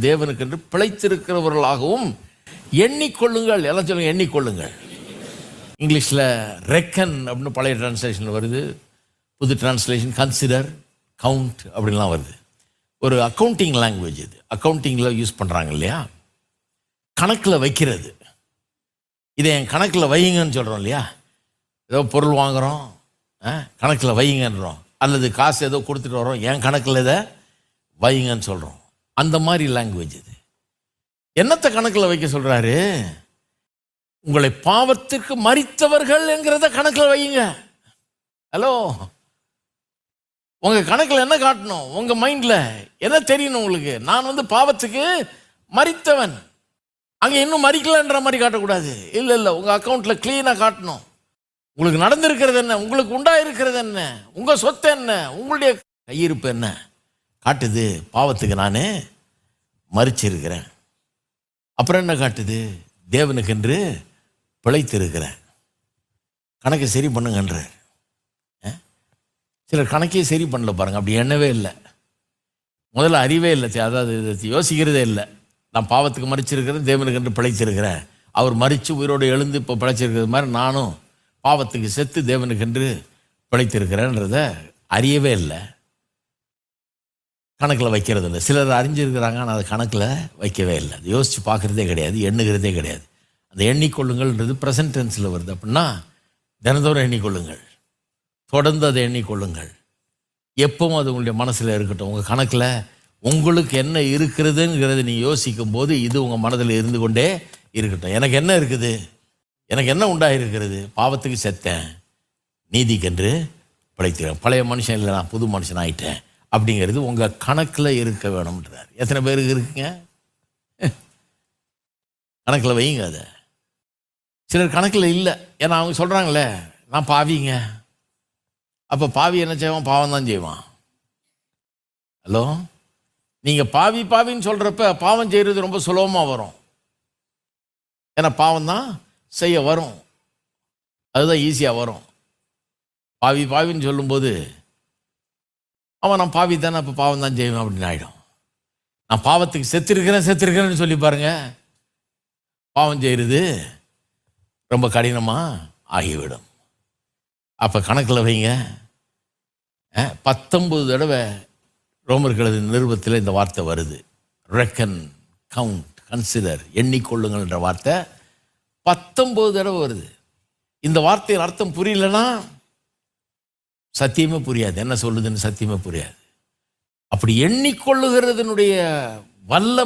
தேவனுக்கென்று பிழைத்திருக்கிறவர்களாகவும் எண்ணிக்கொள்ளுங்கள். எல்லாம் சொல்லுங்கள் எண்ணிக்கொள்ளுங்கள். இங்கிலீஷில் ரெக்கன் அப்படின்னு பழைய டிரான்ஸ்லேஷன் வருது. புது டிரான்ஸ்லேஷன் கன்சிடர் கவுண்ட் அப்படின்லாம் வருது. ஒரு அக்கௌண்டிங் லாங்குவேஜ் இது. அக்கௌண்டிங்கில் யூஸ் பண்ணுறாங்க இல்லையா? கணக்கில் வைக்கிறது. இதை என் கணக்கில் வையுங்கன்னு சொல்கிறோம் இல்லையா? ஏதோ பொருள் வாங்குகிறோம் கணக்கில் வையுங்கன்றோம். அல்லது காசு ஏதோ கொடுத்துட்டு வரோம் என் கணக்கில் இதை வையுங்கன்னு சொல்கிறோம் அந்த மாதிரி லாங்குவேஜ் இது. என்னத்தை கணக்கில் வைக்க சொல்கிறாரு உங்களை பாவத்திற்கு மறித்தவர்கள் என்கிறத கணக்கில் வையுங்க. ஹலோ உங்கள் கணக்கில் என்ன காட்டணும்? உங்கள் மைண்டில் என்ன தெரியணும் உங்களுக்கு? நான் வந்து பாவத்துக்கு மறித்தவன். அங்கே இன்னும் மறிக்கலன்ற மாதிரி காட்டக்கூடாது. இல்லை இல்லை உங்கள் அக்கௌண்ட்டில் க்ளீனாக காட்டணும். உங்களுக்கு நடந்திருக்கிறது என்ன? உங்களுக்கு உண்டாயிருக்கிறது என்ன? உங்கள் சொத்து என்ன? உங்களுடைய கையிருப்பு என்ன? காட்டுது. பாவத்துக்கு நானே மறிச்சிருக்கிறேன். அப்புறம் என்ன காட்டுது? தேவனுக்கென்று பிழைத்திருக்கிறேன். கணக்கை சரி பண்ணுங்கன்றார். சிலர் கணக்கே சரி பண்ணல பாருங்கள் அப்படி எண்ணவே இல்லை. முதல்ல அறிவே இல்லை. அதாவது யோசிக்கிறதே இல்லை. நான் பாவத்துக்கு மறிச்சிருக்கிறேன் தேவனுக்கென்று பிழைத்திருக்கிறேன். அவர் மறித்து உயிரோடு எழுந்து இப்போ பிழைச்சிருக்கிறது மாதிரி நானும் பாவத்துக்கு செத்து தேவனுக்கென்று பிழைத்திருக்கிறேன்றத அறியவே இல்லை. கணக்கில் வைக்கிறது இல்லை. சிலர் அறிஞ்சிருக்கிறாங்க ஆனால் அதை கணக்கில் வைக்கவே இல்லை. அது யோசித்து பார்க்குறதே கிடையாது எண்ணுகிறதே கிடையாது. அந்த எண்ணிக்கொள்ளுங்கள்ன்றது ப்ரெசன்ட் டென்ஸில் வருது அப்படின்னா தினந்தோறும் எண்ணிக்கொள்ளுங்கள். தொடர்ந்து அதை எண்ணிக்கொள்ளுங்கள். எப்பவும் அது உங்களுடைய மனசில் இருக்கட்டும். உங்கள் கணக்கில் உங்களுக்கு என்ன இருக்கிறதுங்கிறத நீ யோசிக்கும் போது இது உங்கள் மனதில் இருந்து கொண்டே இருக்கட்டும். எனக்கு என்ன இருக்குது? எனக்கு என்ன உண்டாகிருக்கிறது பாவத்துக்கு செத்தேன். நீதிக்கென்று பிழைக்கிறேன் பழைய மனுஷன் இல்லை நான் புது மனுஷன் ஆயிட்டேன் அப்படிங்கிறது உங்கள் கணக்கில் இருக்க வேணும்ன்றார். எத்தனை பேருக்கு இருக்குங்க? கணக்கில் வையுங்க அதை. சிலர் கணக்கில் இல்லை. ஏன்னா அவங்க சொல்கிறாங்களே நான் பாவிங்க. அப்போ பாவி என்ன செய்வான்? பாவம் தான் செய்வான். ஹலோ? நீங்கள் பாவி பாவின்னு சொல்கிறப்ப பாவம் செய்கிறது ரொம்ப சுலபமாக வரும். ஏன்னா பாவம் தான் செய்ய வரும். அதுதான் ஈஸியாக வரும். பாவி பாவின்னு சொல்லும்போது அவன் நான் பாவி தானே அப்போ பாவம் தான் செய்வேன் அப்படின்னு ஆகிடும் நான் பாவத்துக்கு செத்துருக்கிறேன் செத்துருக்கிறேன்னு சொல்லி பாருங்க. பாவம் செய்கிறது ரொம்ப கடினமாக ஆகிவிடும். அப்போ கணக்கில் வைங்க. பத்தொம்பது தடவை ரோமர்களது நிருபத்தில் இந்த வார்த்தை வருது. ரெக்கன் கவுண்ட் கன்சிடர் எண்ணிக்கொள்ளுங்கள்ன்ற வார்த்தை பத்தொம்பது தடவை வருது. இந்த வார்த்தையின் அர்த்தம் புரியலன்னா சத்தியமே புரியாது. என்ன சொல்லுதுன்னு சத்தியமே புரியாது. அப்படி எண்ணிக்கொள்ளுகிறதுனுடைய வல்லமை